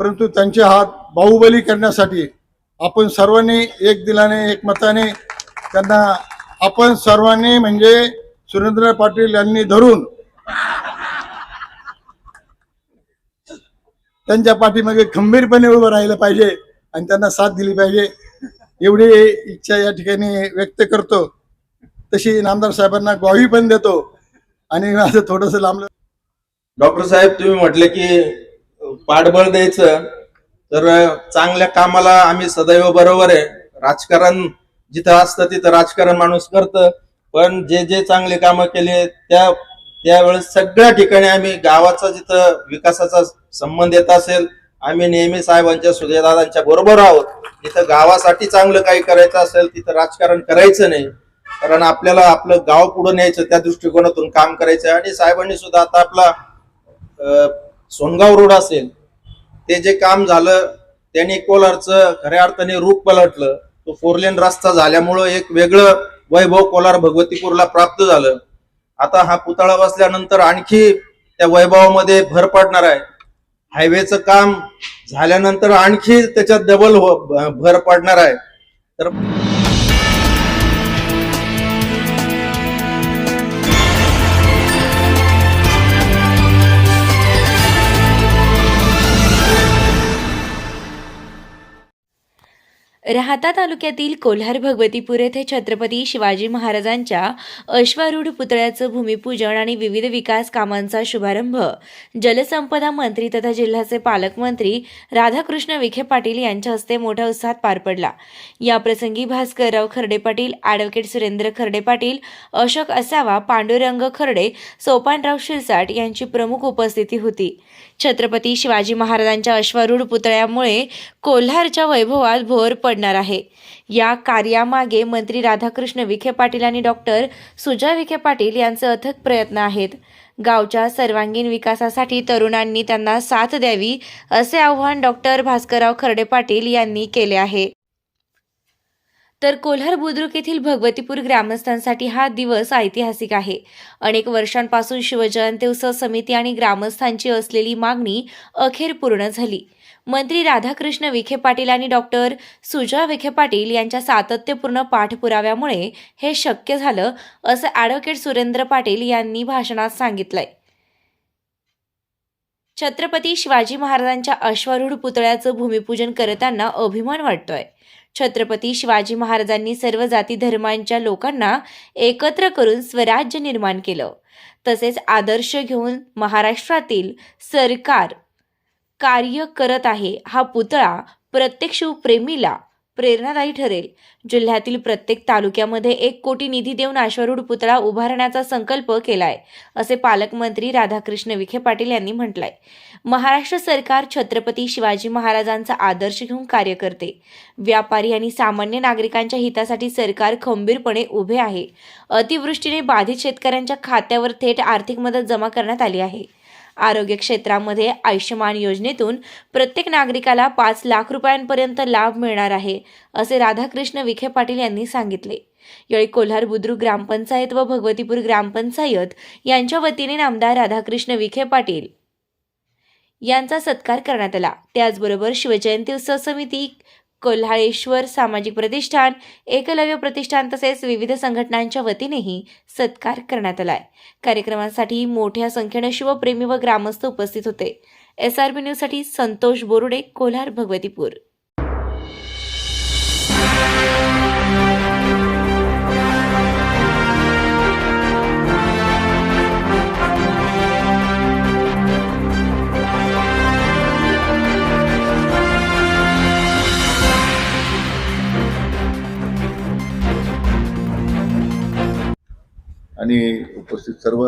परंतु त्यांचे हात बाहुबली करण्यासाठी आपण सर्वांनी एक दिलाने एक मताने त्यांना आपण सर्वांनी म्हणजे सुरेंद्र पाटील यांनी धरून त्यांच्या पाठीमागे खंबीरपणे उभं राहिलं पाहिजे आणि त्यांना साथ दिली पाहिजे. एवढी इच्छा या ठिकाणी व्यक्त करतो. तशी नामदार साहेबांना ग्वाही पण देतो. आणि माझं थोडस लांबलं डॉक्टर साहेब तुम्ही म्हटले की पाठबळ द्यायचं. तर चांगल्या कामाला आम्ही सदैव बरोबर आहे. राजकारण जिथं असतं तिथं राजकारण माणूस करतं. पण जे जे चांगले कामं केले त्या त्यावेळेस सगळ्या ठिकाणी आम्ही गावाचा जिथं विकासाचा संबंध येत असेल आम्ही नेहमी साहेबांच्या सुजयदादांच्या बरोबर आहोत. जिथं गावासाठी चांगलं काही करायचं असेल तिथं राजकारण करायचं नाही. कारण आपल्याला आपलं गाव पुढे न्यायचं त्या दृष्टिकोनातून काम करायचं आणि साहेबांनी सुद्धा आता आपला सोनगाव रोड असेल ते जे काम झालं त्यांनी कोलारचं खऱ्या अर्थाने रूप पलटलं. तो फोरलेन रस्ता झाल्यामुळं एक वेगळं वैभव कोलार भगवतीपूरला प्राप्त झालं. आता हा पुतळा बसल्यानंतर आणखी त्या वैभवामध्ये भर पडणार आहे. हायवेचं काम झाल्यानंतर आणखी त्याच्यात डबल हो- भर पडणार आहे. तर राहता तालुक्यातील कोल्हार भगवतीपूर येथे छत्रपती शिवाजी महाराजांच्या अश्वारूढ पुतळ्याचं भूमिपूजन आणि विविध विकास कामांचा शुभारंभ. जलसंपदा मंत्री तथा जिल्ह्याचे पालकमंत्री राधाकृष्ण विखे पाटील यांच्या हस्ते मोठ्या उत्साहात पार पडला. याप्रसंगी भास्करराव खर्डे पाटील ॲडव्होकेट सुरेंद्र खर्डे पाटील अशोक असावा पांडुरंग खर्डे सोपानराव शिरसाट यांची प्रमुख उपस्थिती होती. छत्रपती शिवाजी महाराजांच्या अश्वारूढ पुतळ्यामुळे कोल्हारच्या वैभवात भोर पडणार आहे. या कार्यामागे मंत्री राधाकृष्ण विखे पाटील आणि डॉक्टर सुजय विखे पाटील यांचे अथक प्रयत्न आहेत. गावच्या सर्वांगीण विकासासाठी तरुणांनी त्यांना साथ द्यावी असे आवाहन डॉक्टर भास्करराव खर्डे पाटील यांनी केले आहे. तर कोल्हार बुद्रुक येथील भगवतीपूर ग्रामस्थांसाठी हा दिवस ऐतिहासिक आहे. अनेक वर्षांपासून शिवजयंती उत्सव समिती आणि ग्रामस्थांची असलेली मागणी अखेर पूर्ण झाली. मंत्री राधाकृष्ण विखे पाटील आणि डॉक्टर सुजय विखे पाटील यांच्या सातत्यपूर्ण पाठपुराव्यामुळे हे शक्य झालं असं ॲडव्होकेट सुरेंद्र पाटील यांनी भाषणात सांगितलंय. छत्रपती शिवाजी महाराजांच्या अश्वारूढ पुतळ्याचं भूमिपूजन करताना अभिमान वाटतोय. छत्रपती शिवाजी महाराजांनी सर्व जाती धर्मांच्या लोकांना एकत्र करून स्वराज्य निर्माण केलं. तसेच आदर्श घेऊन महाराष्ट्रातील सरकार कार्य करत आहे हा पुतळा प्रत्येक शिवप्रेमीला प्रेरणादायी ठरेल. जिल्ह्यातील प्रत्येक तालुक्यामध्ये एक कोटी निधी देऊन अश्वरूढ पुतळा उभारण्याचा संकल्प केलाय असे पालकमंत्री राधाकृष्ण विखे पाटील यांनी म्हटलंय. महाराष्ट्र सरकार छत्रपती शिवाजी महाराजांचा आदर्श घेऊन कार्य करते. व्यापारी आणि सामान्य नागरिकांच्या हितासाठी सरकार खंबीरपणे उभे आहे. अतिवृष्टीने बाधित शेतकऱ्यांच्या खात्यावर थेट आर्थिक मदत जमा करण्यात आली आहे. आरोग्य क्षेत्रामध्ये आयुष्यमान योजनेतून प्रत्येक नागरिकाला पाच लाख रुपयांपर्यंत लाभ मिळणार आहे असे राधाकृष्ण विखे पाटील यांनी सांगितले. यावेळी कोल्हार बुद्रुक ग्रामपंचायत व भगवतीपूर ग्रामपंचायत यांच्या वतीने नामदार राधाकृष्ण विखे पाटील यांचा सत्कार करण्यात आला. त्याचबरोबर शिवजयंती उत्सव समिती कोल्हाळेश्वर सामाजिक प्रतिष्ठान एकलव्य प्रतिष्ठान तसेच विविध संघटनांच्या वतीनेही सत्कार करण्यात आलाय. कार्यक्रमासाठी मोठ्या संख्येनं शिवप्रेमी व ग्रामस्थ उपस्थित होते. एस आर बी न्यूजसाठी संतोष बोरुडे कोल्हार भगवतीपूर. आणि उपस्थित सर्व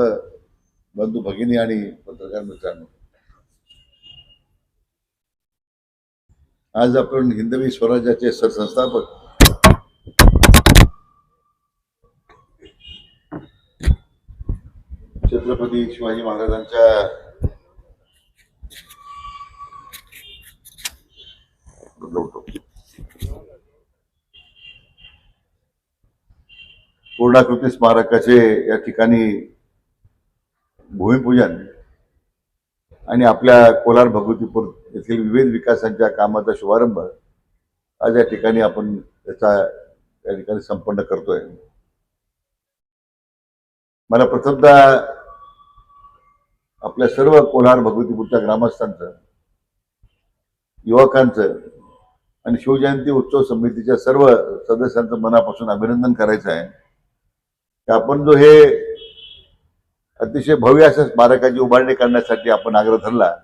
बंधू भगिनी आणि पत्रकार मित्रांनो. आज आपण हिंदवी स्वराज्याचे सरसंस्थापक छत्रपती शिवाजी महाराजांच्या पूर्णाकृती स्मारकाचे या ठिकाणी भूमिपूजन आणि आपल्या कोलार भगवतीपूर येथील विविध विकासांच्या कामाचा शुभारंभ आज या ठिकाणी आपण त्याचा या ठिकाणी संपन्न करतोय. मला प्रथमतः आपल्या सर्व कोल्हार भगवतीपूरच्या ग्रामस्थांचं युवकांचं आणि शिवजयंती उत्सव समितीच्या सर्व सदस्यांचं मनापासून अभिनंदन करायचं आहे. आपण जो हे अतिशय भव्य अशा स्मारकाची उभारणी करण्यासाठी आपण आग्रह धरला.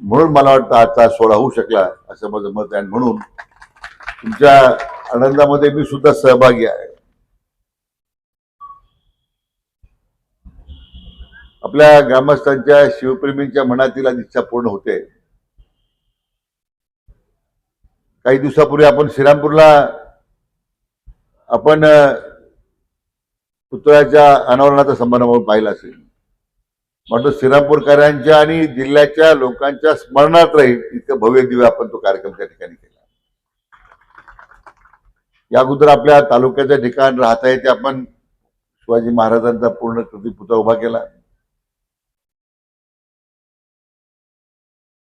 म्हणून मला वाटतं आजचा सोहळा होऊ शकला असं माझं मत आहे. म्हणून तुमच्या आनंदामध्ये मी सुद्धा सहभागी आहे. आपल्या ग्रामस्थांच्या शिवप्रेमींच्या मनातील इच्छा पूर्ण होते. काही दिवसापूर्वी आपण श्रीरामपूरला आपण पुतळ्याच्या अनावरणाचा समारंभ पाहिला असेल. म्हणतो श्रीरामपूरकरांच्या आणि जिल्ह्याच्या लोकांच्या स्मरणात राहील इतकं भव्य दिव्य आपण तो कार्यक्रम त्या ठिकाणी केला. या अगोदर आपल्या तालुक्याच्या ठिकाण राहता येते आपण शिवाजी महाराजांचा पूर्ण कृती पुतळा उभा केला.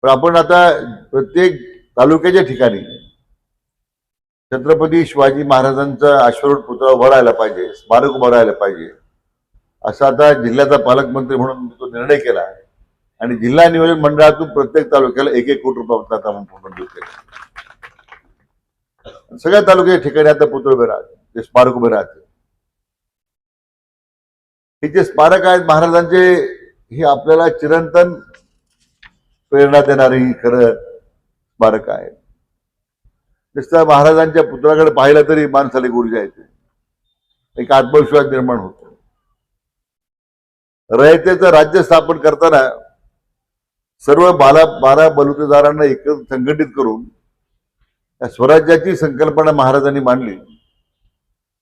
पण आपण आता प्रत्येक तालुक्याच्या ठिकाणी छत्रपती शिवाजी महाराजांचा अश्वरूढ पुतळा उभा राहायला पाहिजे स्मारक उभं राहायला पाहिजे. असा आता जिल्ह्याचा पालकमंत्री म्हणून तो निर्णय केला आणि जिल्हा नियोजन मंडळातून प्रत्येक तालुक्याला एक एक कोटी रुपये आपण मंजूर केला. सगळ्या तालुक्याच्या ठिकाणी आता पुतळे उभे राहते ते स्मारक उभे राहते हे जे स्मारक आहेत महाराजांचे हे आपल्याला चिरंतन प्रेरणा देणारी खरं स्मारक आहेत नुसतं महाराजांच्या पुत्राकडे पाहिलं तरी माणसाला एक ऊर्जा येते एक आत्मविश्वास निर्माण होतो. रयतेचं राज्य स्थापन करताना सर्व बाला बारा बलुतेदारांना एकत्र संघटित करून त्या स्वराज्याची संकल्पना महाराजांनी मांडली.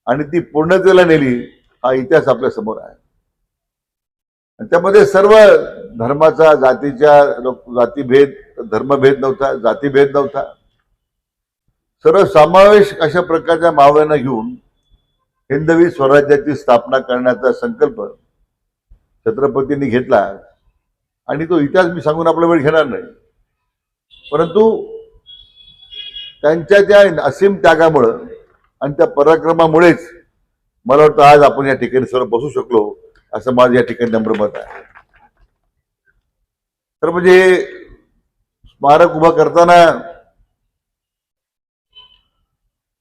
आणि ती पूर्णतेला नेली हा इतिहास आपल्यासमोर आहे. आणि त्यामध्ये सर्व धर्माचा जातीच्या लोक जातीभेद धर्मभेद नव्हता जातीभेद नव्हता. सर्वसमावेश अशा प्रकारच्या मावळ्यांना घेऊन हिंदवी स्वराज्याची स्थापना करण्याचा संकल्प छत्रपतींनी घेतला. आणि तो इतिहास मी सांगून आपला वेळ घेणार नाही. परंतु त्यांच्या त्या असीम त्यागामुळं आणि त्या पराक्रमामुळेच मला वाटतं आज आपण या ठिकाणी सर्व बसू शकलो असं माझं या ठिकाणी नम्र मत आहे. तर म्हणजे स्मारक उभा करताना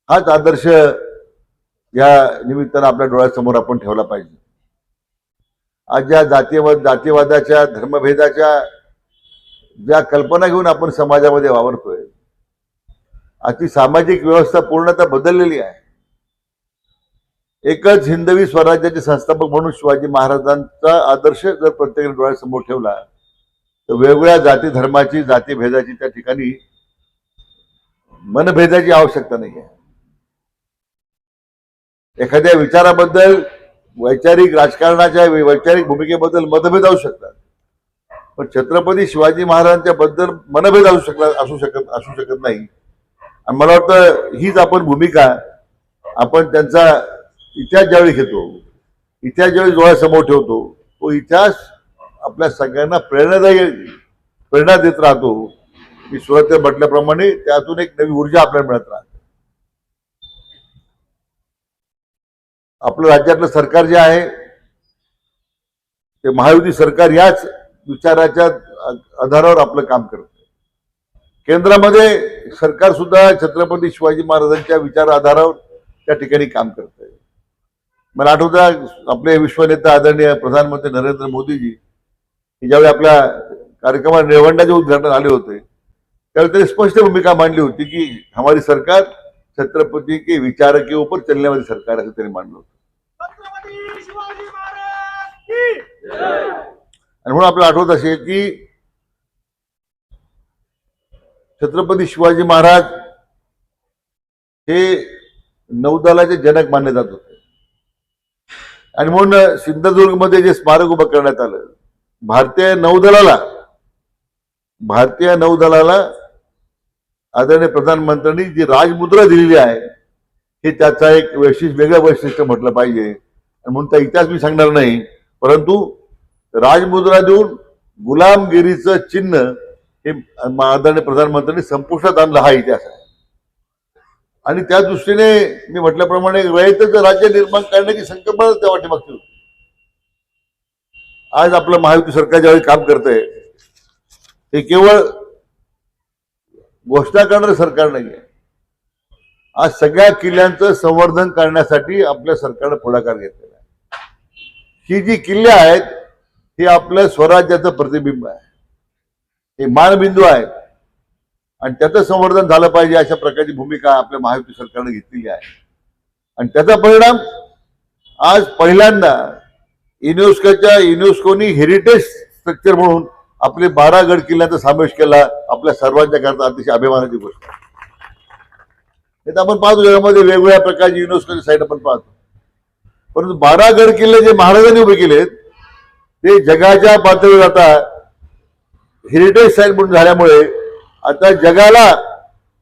हाच आदर्श या निमित्तानं आपल्या डोळ्यासमोर आपण ठेवला पाहिजे. आज ज्या जातीवाद जातीवादाच्या धर्मभेदाच्या ज्या कल्पना घेऊन आपण समाजामध्ये वावरतोय आजची सामाजिक व्यवस्था पूर्णतः बदललेली आहे. एकच हिंदवी स्वराज्याचे संस्थापक म्हणून शिवाजी महाराजांचा आदर्श जर प्रत्येकाने डोळ्यासमोर ठेवला तर वेगवेगळ्या जाती धर्माची जातीभेदाची त्या ठिकाणी मनभेदाची आवश्यकता नाही आहे एखाद्या विचाराबद्दल वैचारिक राजकारणाच्या वैचारिक भूमिकेबद्दल मतभेद असू शकतात. पण छत्रपती शिवाजी महाराजांच्या बद्दल मनभेद असू शकला असू शकत असू शकत नाही. आणि मला वाटतं हीच आपण भूमिका आपण त्यांचा इतिहास ज्यावेळी घेतो इतिहास ज्यावेळी डोळ्यासमोर ठेवतो तो इतिहास आपल्या सगळ्यांना प्रेरणादायी प्रेरणा देत राहतो. मी सुरुवातीला म्हटल्याप्रमाणे त्यातून एक नवी ऊर्जा आपल्याला मिळत राहते. आपलं राज्यातलं सरकार जे आहे ते महायुती सरकार याच विचाराच्या आधारावर आपलं काम करत केंद्रामध्ये सरकार सुद्धा छत्रपती शिवाजी महाराजांच्या विचार आधारावर त्या ठिकाणी काम करत आहे. मला आठवतं आपले विश्वनेता आदरणीय प्रधानमंत्री नरेंद्र मोदीजी हे ज्यावेळी आपल्या कार्यक्रमात निळवंडाचे उद्घाटन आले होते त्यावेळी त्यांनी स्पष्ट भूमिका मांडली होती की हमारी सरकार छत्रपती के विचार के ऊपर चलने वाली सरकार असं त्यांनी मांडलं होतं. छत्रपती शिवाजी महाराज की आणि म्हणून आपल्याला आठवत असेल की छत्रपती शिवाजी महाराज हे नौदलाचे जनक मानले जात होते. आणि म्हणून सिंधुदुर्गमध्ये जे स्मारक उभं करण्यात आलं भारतीय नौदलाला भारतीय नौदलाला आदरणीय प्रधानमंत्र्यांनी जी राजमुद्रा दिलेली आहे हे त्याचा एक वैशिष्ट्य वेगळं वैशिष्ट्य म्हटलं पाहिजे. म्हणून त्या इतिहास मी सांगणार नाही परंतु राजमुद्रा देऊन गुलामगिरीचं चिन्ह हे आदरणीय प्रधानमंत्र्यांनी संपुष्टात आणलं हा इतिहास आहे. आणि त्या दृष्टीने मी म्हटल्याप्रमाणे रयतेचं राज्य निर्माण करण्याची संकल्पना त्या वाटेमागची होती. आज आपलं महायुती सरकार ज्यावेळी काम करतंय ते केवळ घोषणा करणारं सरकार आहे आज सगळ्या किल्ल्यांचं संवर्धन करण्यासाठी आपल्या सरकारनं पुढाकार घेतलेला आहे. ही जी किल्ले आहेत हे आपल्या स्वराज्याचं प्रतिबिंब आहे. हे मानबिंदू आहेत. आणि त्याचं संवर्धन झालं पाहिजे अशा प्रकारची भूमिका आपल्या महायुती सरकारनं घेतलेली आहे. आणि त्याचा परिणाम आज पहिल्यांदा युनेस्कोच्या युनेस्कोनी हेरिटेज स्ट्रक्चर म्हणून आपले बारा गड किल्ल्यांचा समावेश केला आपल्या सर्वांच्या करता अतिशय अभिमानाची गोष्ट. हे तर आपण पाहतो जगामध्ये वेगवेगळ्या प्रकारची युनेस्कोची साईट आपण पाहतो. परंतु बारा गड किल्ले जे महाराजांनी उभे केलेत ते जगाच्या पातळीवर आता हेरिटेज साईट म्हणून झाल्यामुळे आता जगाला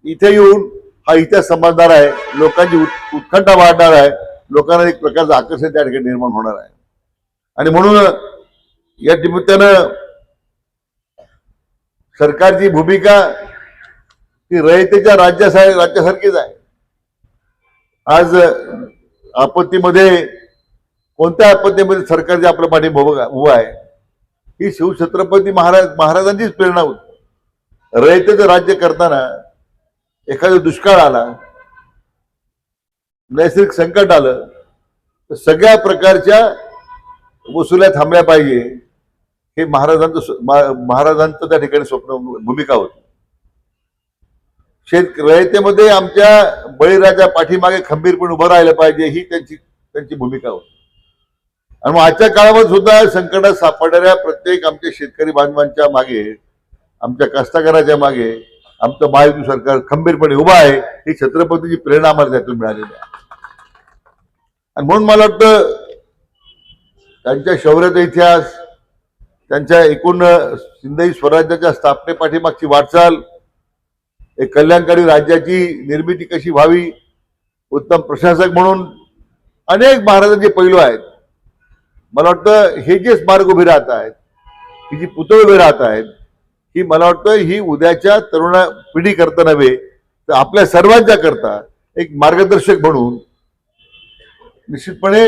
इथे येऊन हा इतिहास समजणार आहे लोकांची उत्- उत्कंठा वाढणार आहे लोकांना एक प्रकारचं आकर्षण त्या ठिकाणी निर्माण होणार आहे. आणि म्हणून या निमित्तानं सरकारची भूमिका ती रयतेच्या राज्यासा राज्यासारखीच आहे. आज आपत्तीमध्ये कोणत्या आपत्तीमध्ये सरकार जे आपल्या पाठी उभं उभं आहे? ही शिवछत्रपती महाराज महाराजांचीच प्रेरणा होती. रयतेचं राज्य करताना एखादा दुष्काळ आला नैसर्गिक संकट आलं तर सगळ्या प्रकारच्या वसुल्या थांबल्या पाहिजे. हे महाराजांचं महाराजांचं त्या ठिकाणी स्वप्न भूमिका होती. शेत रयतेमध्ये आमच्या बळीराजा पाठीमागे खंबीरपणे उभं राहिलं पाहिजे ही त्यांची त्यांची भूमिका होती. आणि मग आजच्या काळामध्ये सुद्धा संकटात सापडणाऱ्या प्रत्येक आमच्या शेतकरी बांधवांच्या मागे आमच्या कष्टकऱ्याच्या मागे आमचं महायुती सरकार खंबीरपणे उभं आहे ही छत्रपतीची प्रेरणा आम्हाला त्यातून मिळालेली आहे. आणि म्हणून मला वाटतं त्यांच्या शौर्याचा इतिहास त्यांच्या एकूण सिंधई स्वराज्याच्या स्थापने पाठीमागची वाटचाल एक कल्याणकारी राज्याची निर्मिती कशी व्हावी उत्तम प्रशासक म्हणून अनेक महाराजांचे पैलू आहेत. मला वाटतं हे जे स्मारक उभे राहत आहेत ही जी पुतळे उभे राहत आहेत ही मला वाटतं ही उद्याच्या तरुणा पिढी करता नव्हे तर आपल्या सर्वांच्या करता एक मार्गदर्शक म्हणून निश्चितपणे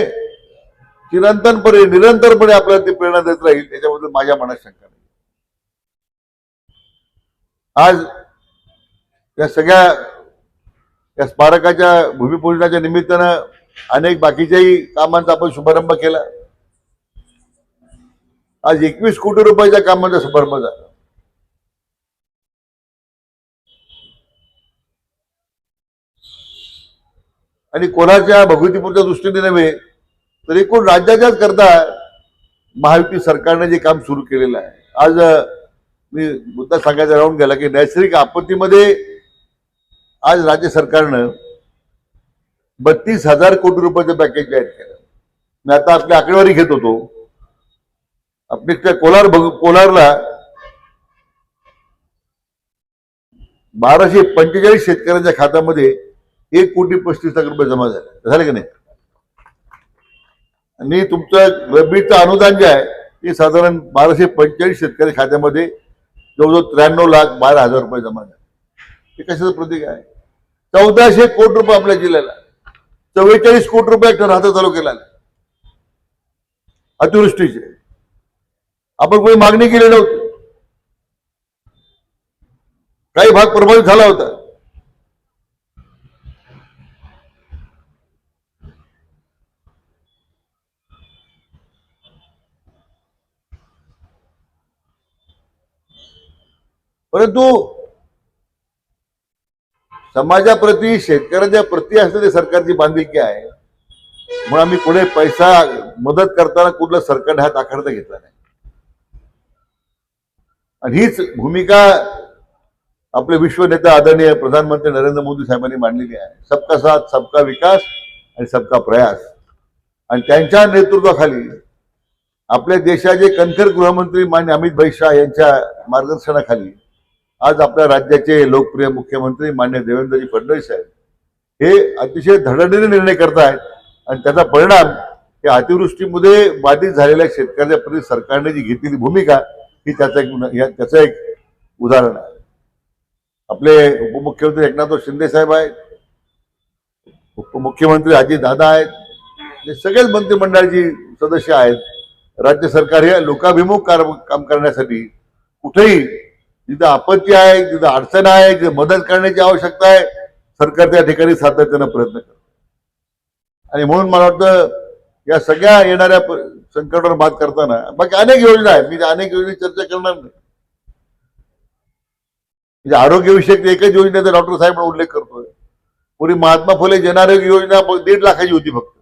चिरंतनपणे निरंतरपणे आपल्याला ती प्रेरणा देत राहील त्याच्याबद्दल माझ्या मनात शंका नाही. आज या सगळ्या या स्मारकाच्या भूमिपूजनाच्या निमित्तानं अनेक बाकीच्याही कामांचा आपण शुभारंभ केला. आज एकवीस कोटी रुपयाच्या कामांचा शुभारंभ झाला. आणि कोणाच्या भगवतीपूरच्या दृष्टीने नव्हे तर एकूण राज्याच्याच करता महायुती सरकारने जे काम सुरू केलेलं आहे. आज मी मुद्दा सांगायचा राहून गेला की नैसर्गिक आपत्तीमध्ये आज राज्य सरकारनं बत्तीस हजार कोटी रुपयाचं पॅकेज जाहीर केलं. मी आता आपली आकडेवारी घेत होतो. आपली त्या कोलार बघ कोलारला बाराशे पंचेचाळीस शेतकऱ्यांच्या खात्यामध्ये एक कोटी पस्तीस लाख रुपये जमा झाले. झाले की नाही? आणि तुमचं रब्बीचं अनुदान जे आहे ते साधारण बाराशे पंचेचाळीस शेतकरी खात्यामध्ये जवळजवळ त्र्याण्णव लाख बारा हजार रुपये जमा झाले. हे कशाचं प्रतीक आहे? चौदाशे कोटी रुपये आपल्या जिल्ह्याला. चव्वेचाळीस कोटी रुपये राहता तालुक्याला. अतिवृष्टीचे. आपण कोणी मागणी केली नव्हती. काही भाग प्रभावित झाला होता. परंतु समाजाप्रती शेतकऱ्यांच्या प्रती असलेली सरकारची बांधिलकी आहे. म्हणून आम्ही पुढे पैसा मदत करताना कुठलं सरकार हात आखडता घेतला नाही. आणि हीच भूमिका आपले विश्व नेता आदरणीय प्रधानमंत्री नरेंद्र मोदी साहेबांनी मांडलेली आहे. सबका साथ सबका विकास आणि सबका प्रयास. आणि त्यांच्या नेतृत्वाखाली आपल्या देशाचे कणखर गृहमंत्री मान्य अमित भाई शाह यांच्या मार्गदर्शनाखाली आज आपल्या राज्याचे लोकप्रिय मुख्यमंत्री मान्य देवेंद्रजी फडणवीस साहेब हे अतिशय धडधडीने निर्णय करतायत आणि त्याचा परिणाम हे अतिवृष्टीमध्ये बाधित झालेल्या शेतकऱ्याच्या प्रति सरकारने जी घेतलेली भूमिका ही त्याचं एक त्याचं एक उदाहरण आहे. आपले उपमुख्यमंत्री एकनाथ शिंदे साहेब आहेत उपमुख्यमंत्री अजित दादा आहेत हे सगळेच मंत्रिमंडळाची सदस्य आहेत. राज्य सरकार हे लोकाभिमुख काम करण्यासाठी कुठेही जिथं आपत्ती आहे जिथं अडचण आहे जिथं मदत करण्याची आवश्यकता आहे सरकार त्या ठिकाणी सातत्यानं प्रयत्न करत. आणि म्हणून मला वाटतं या सगळ्या येणाऱ्या संकटावर मात करताना बाकी अनेक योजना आहेत मी अनेक योजना चर्चा करणार नाही. म्हणजे आरोग्यविषयक एकच योजनेचा डॉक्टर साहेब उल्लेख करतोय. पूर्वी महात्मा फुले जनआरोग्य योजना दीड लाखाची होती फक्त.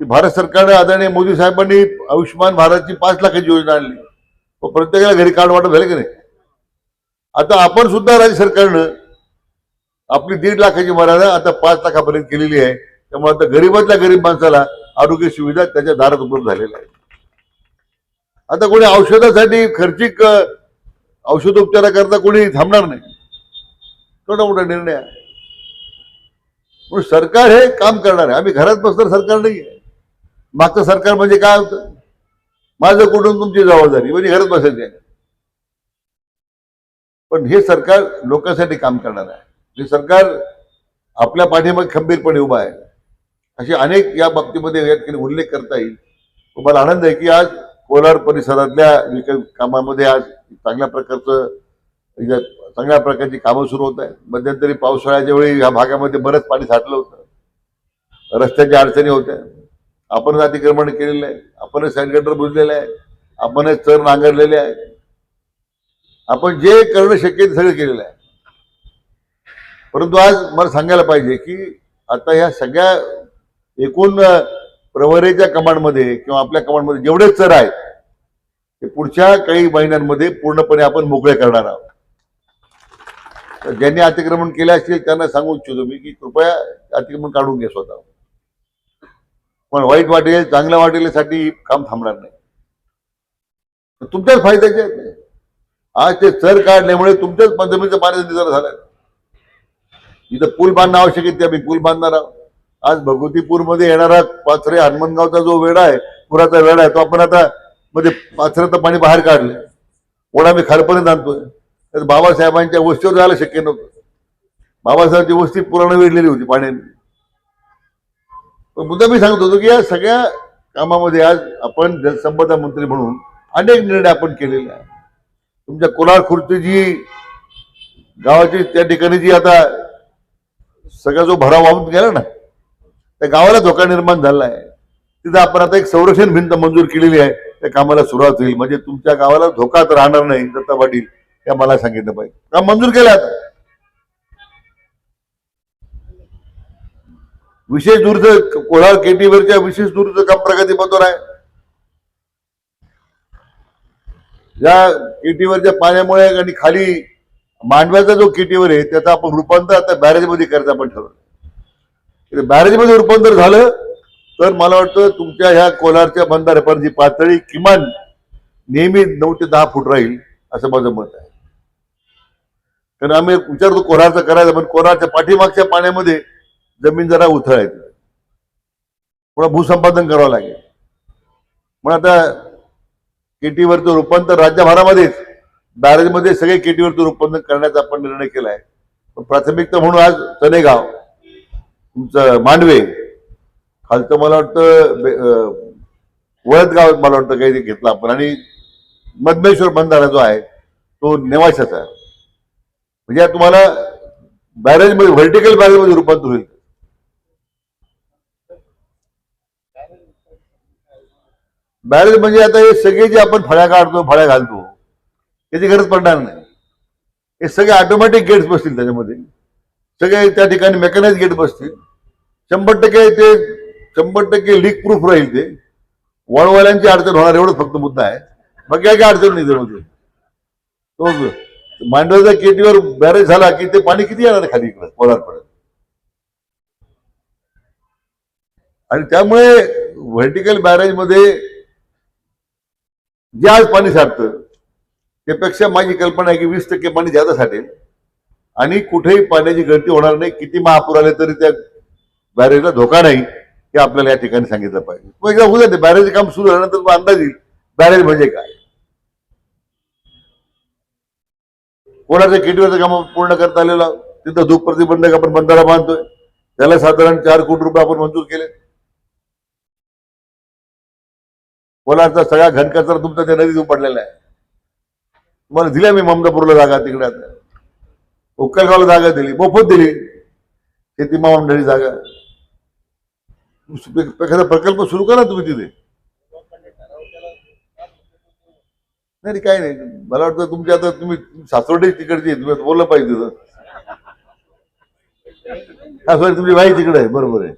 ती भारत सरकारने आदरणीय मोदी साहेबांनी आयुष्यमान भारतची पाच लाखाची योजना आणली. प्रत्येकाला घरी कार्ड वाटप झालं की नाही? आता आपण सुद्धा राज्य सरकारनं आपली दीड लाखाची मर्यादा आता पाच लाखापर्यंत केलेली आहे. त्यामुळे आता गरीबातल्या गरीब माणसाला आरोग्य सुविधा त्याच्या दारात उपलब्ध झालेल्या आहेत. आता कोणी औषधासाठी खर्चिक अ, औषधोपचाराकरता कोणी थांबणार नाही. छोटा मोठा निर्णय आहे. म्हणून सरकार हे काम करणार आहे. आम्ही घरात बसणार सरकार नाही आहे मागचं सरकार म्हणजे काय होतं? माझं कुठून तुमची जबाबदारी म्हणजे घरात बसायचे पण हे सरकार लोकांसाठी काम करणार आहे. हे सरकार आपल्या पाठीमागे खंबीरपणे उभा आहे. असे अनेक या बाबतीमध्ये या ठिकाणी उल्लेख करता येईल. मला आनंद आहे की आज कोलार परिसरातल्या कामामध्ये आज चांगल्या प्रकारचं म्हणजे चांगल्या प्रकारची कामं सुरू होत आहेत. मध्यंतरी पावसाळ्याच्या वेळी या भागामध्ये बरंच पाणी साठलं होतं. रस्त्याच्या अडचणी होत्या. आपणच अतिक्रमण केलेलं आहे. आपणच सॅनिटेटर बुजलेलं आहे. आपणच चर नांगरलेले आहे. आपण जे करणं शक्य ते सगळं केलेलं आहे. परंतु आज मला सांगायला पाहिजे की आता ह्या सगळ्या एकूण प्रवरेच्या कमांडमध्ये किंवा आपल्या कमांडमध्ये जेवढे चर आहेत ते पुढच्या काही महिन्यांमध्ये पूर्णपणे आपण मोकळे करणार आहोत. तर ज्यांनी अतिक्रमण केले असतील त्यांना सांगू इच्छितो मी की कृपया अतिक्रमण काढून घ्या स्वतः पण वाईट वाटेल चांगल्या वाटेलसाठी काम थांबणार नाही. तुमच्याच फायद्याचे आहेत आज ते चर काढल्यामुळे तुमच्याच जमिनीचं पाण्याचा निचरा झालाय. इथं पूल बांधणं आवश्यक आहे ते आम्ही पूल बांधणार आहोत. आज भगवतीपूरमध्ये येणारा पाथरे हनुमानगावचा जो वेळा आहे पुराचा वेळा आहे तो आपण आता मध्ये पाथऱ्याचं पाणी बाहेर काढलं ओढा मी खालपर्यंत आणतोय. तर बाबासाहेबांच्या वस्तीवर जायला शक्य नव्हतं. बाबासाहेबांची वस्ती पुराण वेढलेली होती पाण्याने. मुद्दा मी सांगत होतो की या सगळ्या कामामध्ये आज आपण जलसंपदा मंत्री म्हणून अनेक निर्णय आपण केलेले आहे तुमच्या कोलार खुर्ची जी गावाची त्या ठिकाणी जी आता सगळा जो भराव वाहून गेला ना त्या गावाला धोका निर्माण झाला आहे. तिथं आपण आता एक संरक्षण भिंत मंजूर केलेली आहे. त्या कामाला सुरुवात होईल. म्हणजे तुमच्या गावाला धोका तर राहणार नाही दत्ता पाटील या मला सांगितलं पाहिजे. काम मंजूर केलं आता. विशेष दूरचं कोलार केटीवरच्या विशेष दूरचं काम प्रगतीपथावर आहे. या केटीवरच्या पाण्यामुळे आणि खाली मांडव्याचा जो केटीवर आहे त्याचं आपण रूपांतर आता बॅरेजमध्ये करायचं आपण ठरवलं. बॅरेजमध्ये रूपांतर झालं तर मला वाटतं तुमच्या ह्या कोलारच्या बंधाऱ्यापर्यंत पातळी किमान नेहमी नऊ ते दहा फूट राहील असं माझं मत आहे. कारण आम्ही विचारतो कोरारचं करायचं पण कोरारच्या पाठीमागच्या पाण्यामध्ये जमीन जरा उथळ आहे थोडं भूसंपादन करावं लागेल. म्हणून आता केटीवरचं रूपांतर राज्यभरामध्येच बॅरेजमध्ये सगळे केटीवरचं रूपांतर करण्याचा आपण निर्णय केलाय. पण प्राथमिकता म्हणून आज तनेगाव तुमचं मांडवे खालचं मला वाटतं वळदगाव मला वाटतं काही घेतला आपण. आणि मधमेश्वर बंधारा जो आहे तो नेवाशाचा आहे. म्हणजे तुम्हाला बॅरेजमध्ये व्हर्टिकल बॅरेजमध्ये रूपांतर होईल. बॅरेज म्हणजे आता हे सगळे जे आपण फळ्या काढतो फळ्या घालतो त्याची गरज पडणार नाही. हे सगळे ऑटोमॅटिक गेट्स बसतील त्याच्यामध्ये. सगळे त्या ठिकाणी मेकॅनाइज गेट बसतील. शंभर टक्के ते शंभर टक्के लीक प्रूफ राहील ते. वळवाल्यांची अडचण होणार एवढंच फक्त मुद्दा आहे. बाकी काय काय अडचण नाही त्यामध्ये तो मांडवाच्या केटीवर बॅरेज झाला की ते पाणी किती येणार खाली इकडं पोलारपर्यंत आणि त्यामुळे व्हर्टिकल बॅरेजमध्ये जे आज पाणी साठतं. त्यापेक्षा माझी कल्पना आहे की वीस टक्के पाणी जादा साठेल. आणि कुठेही पाण्याची गळती होणार नाही. किती महापूर आले तरी त्या बॅरेजला धोका नाही हे आपल्याला या ठिकाणी सांगितलं पाहिजे. मग एकदा होऊ जाते बॅरेज काम सुरू झाल्यानंतर अंदाज येईल. बॅरेज म्हणजे काय? कोणाचं किटवेचं काम पूर्ण करता आलेलं? तिथं धूप प्रतिबंधक आपण बंधारा बांधतोय. त्याला साधारण चार कोटी रुपये आपण मंजूर केले. कोणाचा सगळा घनकचरा तुमचा त्या नदीतून पडलेला आहे. तुम्हाला दिल्या मी ममदापूरला जागा तिकडे. आता उक्कलगावला जागा दिली मोफत दिली. शेती मंडळी जागा. एखादा प्रकल्प सुरू करा तुम्ही तिथे. नाही नाही, काही नाही. मला वाटतं तुमच्या आता तुम्ही सासवडे तिकडची तुम्ही आता बोललं पाहिजे तिथं. हा सॉरी तुमची बाई तिकडे आहे. बरोबर आहे.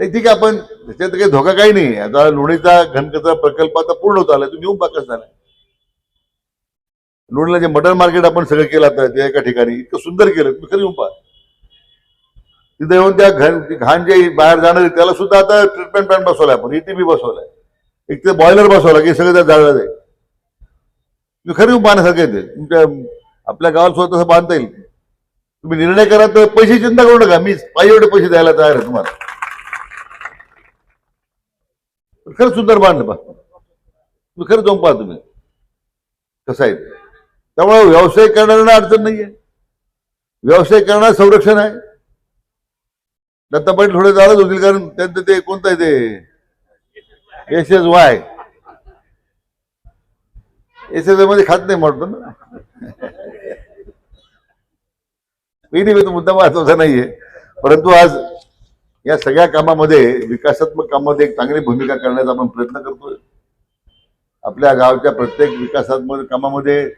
नाही ठीक आहे आपण त्याच्यात काही धोका काही नाही. आता लोणीचा घनकचरा प्रकल्प आता पूर्ण होत आला तुम्ही येऊन पाकच झाला लोणीला जे मटन मार्केट आपण सगळं केलं आता त्या एका ठिकाणी इतकं सुंदर केलं. तुम्ही खरं येऊन पहा. तिथे येऊन त्या घन घाण जे बाहेर जाणार त्याला सुद्धा आता ट्रीटमेंट प्लॅन बसवलाय आपण ईटीबी बसवलाय. एक ते बॉयलर बसवला की सगळं त्या जाळलं जाईल तुम्ही खरं येऊन पाहण्यासारखं येते तुमच्या आपल्या गावात सुद्धा तसं बांधता येईल. तुम्ही निर्णय करा तर पैसे चिंता करू नका. मी पाहिजे एवढे पैसे द्यायला तयार आहे तुम्हाला पण खरंच सुंदर बांधलं पहा तुम्ही खरं जाऊन पहा तुम्ही. कसं आहे त्यामुळे व्यवसाय करणाऱ्यांना अडचण नाही आहे व्यवसाय करणार संरक्षण आहे. दत्ता पाटील थोडे जाळच होतील कारण त्यांचं ते कोणतं आहे ते? एस एस वाय एस एसमध्ये खात नाही म्हणतो ना. मी नाही तो मुद्दा महत्त्वाचा नाहीये. परंतु आज या सगळ्या कामामध्ये विकासात्मक कामामध्ये एक चांगली भूमिका करण्याचा आपण प्रयत्न करतोय. आपल्या गावच्या प्रत्येक विकासात्मक कामामध्ये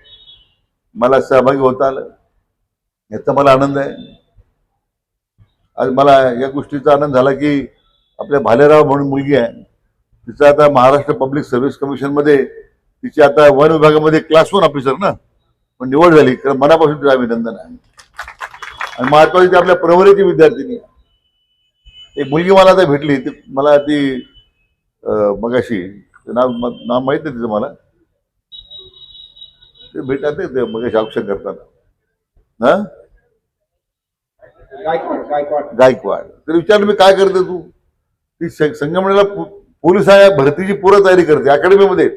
मला सहभागी होता आलं. याचा मला आनंद आहे. आज मला या गोष्टीचा आनंद झाला की आपल्या भालेराव म्हणून मुलगी आहे. तिचा आता महाराष्ट्र पब्लिक सर्व्हिस कमिशनमध्ये तिची आता वन विभागामध्ये क्लास वन ऑफिसर ना. पण निवड झाली तर मनापासून तिला अभिनंदन आहे. आणि महत्वाची ती आपल्या प्रवरीची विद्यार्थिनी आहे. एक मुलगी मला आता भेटली ती मला ती मगाशी ते नाव नाव माहीत नाही तिचं मला. ते भेटतात ते- ते मगाशी औक्षण करताना. हा? गायकवाड गायकवाड. तर विचारलं मी काय करते तू? ती स- संगमनेरला पो- पोलीस आहे भरतीची पूर्ण तयारी करते अकॅडमीमध्ये.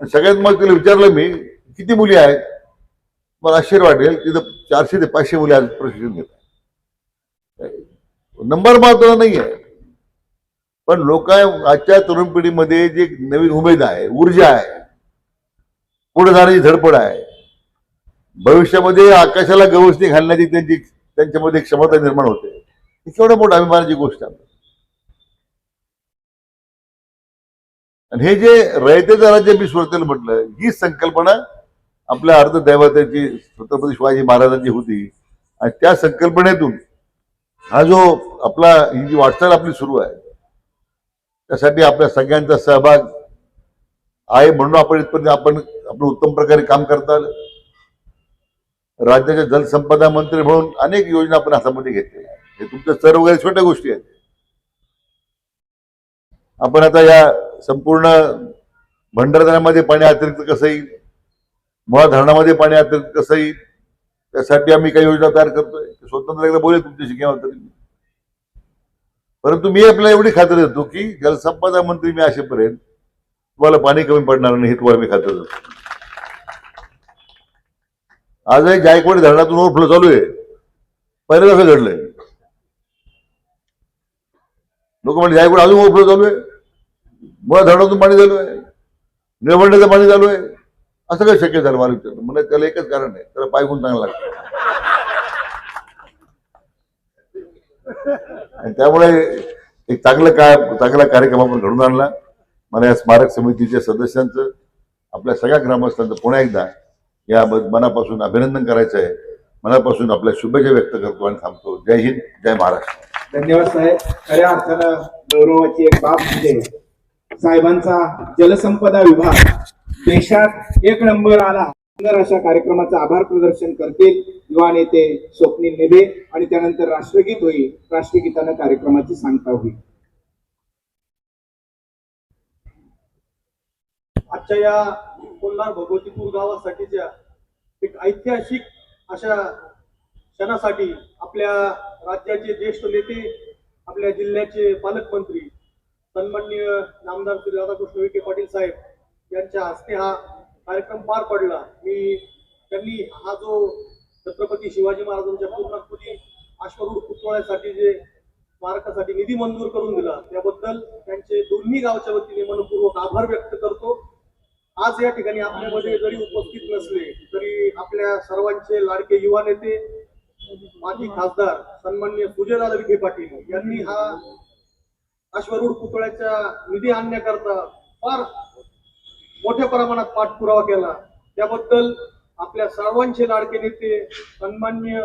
सगळ्यात मग तिला विचारलं मी किती मुली आहेत? मला आश्चर्य वाटेल तिथं चारशे ते पाचशे मुली आज प्रशिक्षण घेतात नंबर मात्र नाही आहे पण लोक आजच्या तरुण पिढीमध्ये जी नवीन उमेद आहे ऊर्जा आहे पुढे जाण्याची धडपड आहे भविष्यामध्ये आकाशाला गवसणी घालण्याची त्यांची त्यांच्यामध्ये क्षमता निर्माण होते. ही केवढ्या मोठ्या अभिमानाची गोष्ट आहे. आणि हे जे रयतेचं राज्य मी सुरतेला म्हटलं ही संकल्पना आपल्या अर्धदैवताची छत्रपती शिवाजी महाराजांची होती. आणि त्या संकल्पनेतून हा जो आपला ही जी वाटचाल आपली सुरू आहे त्यासाठी आपल्या सगळ्यांचा सहभाग आहे म्हणून आपण इथपर्यंत आपण आपलं उत्तम प्रकारे काम करता राज्याचे जलसंपदा मंत्री म्हणून अनेक योजना आपण हातामध्ये घेतलेल्या हे तुमच्या स्तर वगैरे छोट्या गोष्टी आहेत. आपण आता या संपूर्ण भंडारदऱ्यामध्ये पाणी अतिरिक्त कसं येईल? मुळा धरणामध्ये पाणी अतिरिक्त कसं येईल? त्यासाठी आम्ही काही योजना तयार करतोय. स्वतंत्र एकदा बोलेल तुमच्याशी केव्हा तरी. परंतु मी आपल्याला एवढी खात्री देतो की जलसंपदा मंत्री मी असेपर्यंत तुम्हाला पाणी कमी पडणार नाही हे तुम्हाला मी खात्री देतो. आजही जायकवाडी धरणातून ओव्हरफ्लो चालू आहे. पहिल्यांदा असं घडलंय. लोक म्हणजे जायकवाडी अजून ओव्हरफ्लो चालू आहे. मुळा धरणातून पाणी चालू आहे. निळवंड्याचं पाणी चालू आहे. असं काही शक्य झालं मला विचारलं म्हणजे त्याला एकच कारण आहे त्याला पायगुण चांगला लागतो आणि त्यामुळे एक चांगलं काय चांगला कार्यक्रम आपण घडून आणला. मला या स्मारक समितीच्या सदस्यांचं आपल्या सगळ्या ग्रामस्थांचं पुन्हा एकदा या मनापासून अभिनंदन करायचं आहे. मनापासून आपल्या शुभेच्छा व्यक्त करतो आणि थांबतो. जय हिंद जय महाराष्ट्र. धन्यवाद साहेब. खऱ्या अर्थानं गौरवाची एक बाब म्हणजे साहेबांचा जलसंपदा विभाग. देशात एक नंबर आला. सुंदर अशा कार्यक्रमाचं आभार प्रदर्शन करतील युवा नेते स्वप्नील नेबे आणि त्यानंतर राष्ट्रगीत होईल. राष्ट्रगीतानं कार्यक्रमाची सांगता होईल. आजच्या या कोल्हार भगवतीपूर गावासाठीच्या एक ऐतिहासिक अशा क्षणासाठी आपल्या राज्याचे ज्येष्ठ नेते आपल्या जिल्ह्याचे पालकमंत्री सन्माननीय नामदार श्री राधाकृष्ण विखे पाटील साहेब यांच्या हस्ते हा कार्यक्रम पार पडला. मी त्यांनी हा जो छत्रपती शिवाजी महाराजांच्या पूर्णाकृती अश्वरूढ पुतळ्यासाठी जे स्मारकासाठी निधी मंजूर करून दिला त्याबद्दल त्यांचे दोन्ही गावच्या वतीने मनपूर्वक आभार व्यक्त करतो. आज या ठिकाणी आपल्यामध्ये जरी उपस्थित नसले तरी आपल्या सर्वांचे लाडके युवा नेते माजी खासदार सन्मान्य सुजयदादा विखे पाटील यांनी हा अश्वरूढ पुतळ्याच्या निधी आणण्याकरता फार मोठ्या प्रमाणात पाठपुरावा केला. त्याबद्दल आपल्या सर्वांचे लाडके नेते सन्मान्य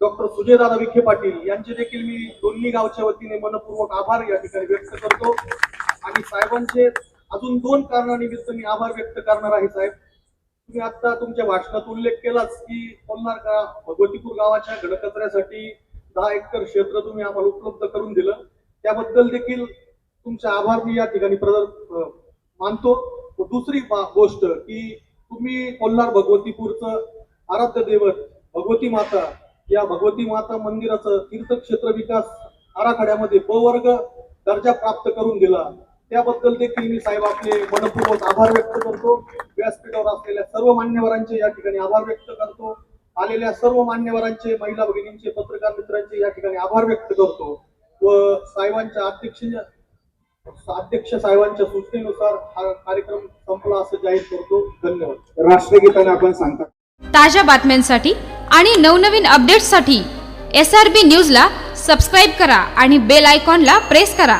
डॉक्टर सुजयदादा विखे पाटील यांचे देखील मी दोन्ही गावच्या वतीने मनपूर्वक आभार या ठिकाणी व्यक्त करतो. आणि साहेबांचे अजून दोन कारणानिमित्त मी आभार व्यक्त करणार आहे साहेब. तुम्ही आता तुमच्या भाषणात उल्लेख केलाच की बोलणार का भगवतीपूर गावाच्या घडकचऱ्यासाठी दहा एकर क्षेत्र तुम्ही आम्हाला उपलब्ध करून दिलं. त्याबद्दल देखील तुमचे आभार मी या ठिकाणी प्रदर मानतो. दुसरी गोष्ट की तुम्ही कोल्हार भगवतीपूरचं आराध्य दैवत भगवती माता या भगवती माता मंदिराचं तीर्थक्षेत्र विकास आराखड्यामध्ये ब वर्ग दर्जा प्राप्त करून दिला. त्याबद्दल देखील मी साहेब आपले मनपूर्वक आभार व्यक्त करतो. व्यासपीठावर असलेल्या सर्व मान्यवरांचे या ठिकाणी आभार व्यक्त करतो. आलेल्या सर्व मान्यवरांचे महिला भगिनींचे पत्रकार मित्रांचे या ठिकाणी आभार व्यक्त करतो. व साहेबांच्या अध्यक्ष अध्यक्ष साहेबांच्या सूचनेनुसार हा कार्यक्रम संपला असं जाहीर करतो. धन्यवाद. राष्ट्रगीताने आपण सांगता ताज्या बातम्यांसाठी आणि नवनवीन अपडेट्ससाठी एस आर बी न्यूजला सबस्क्राईब करा आणि बेल आयकॉनला प्रेस करा.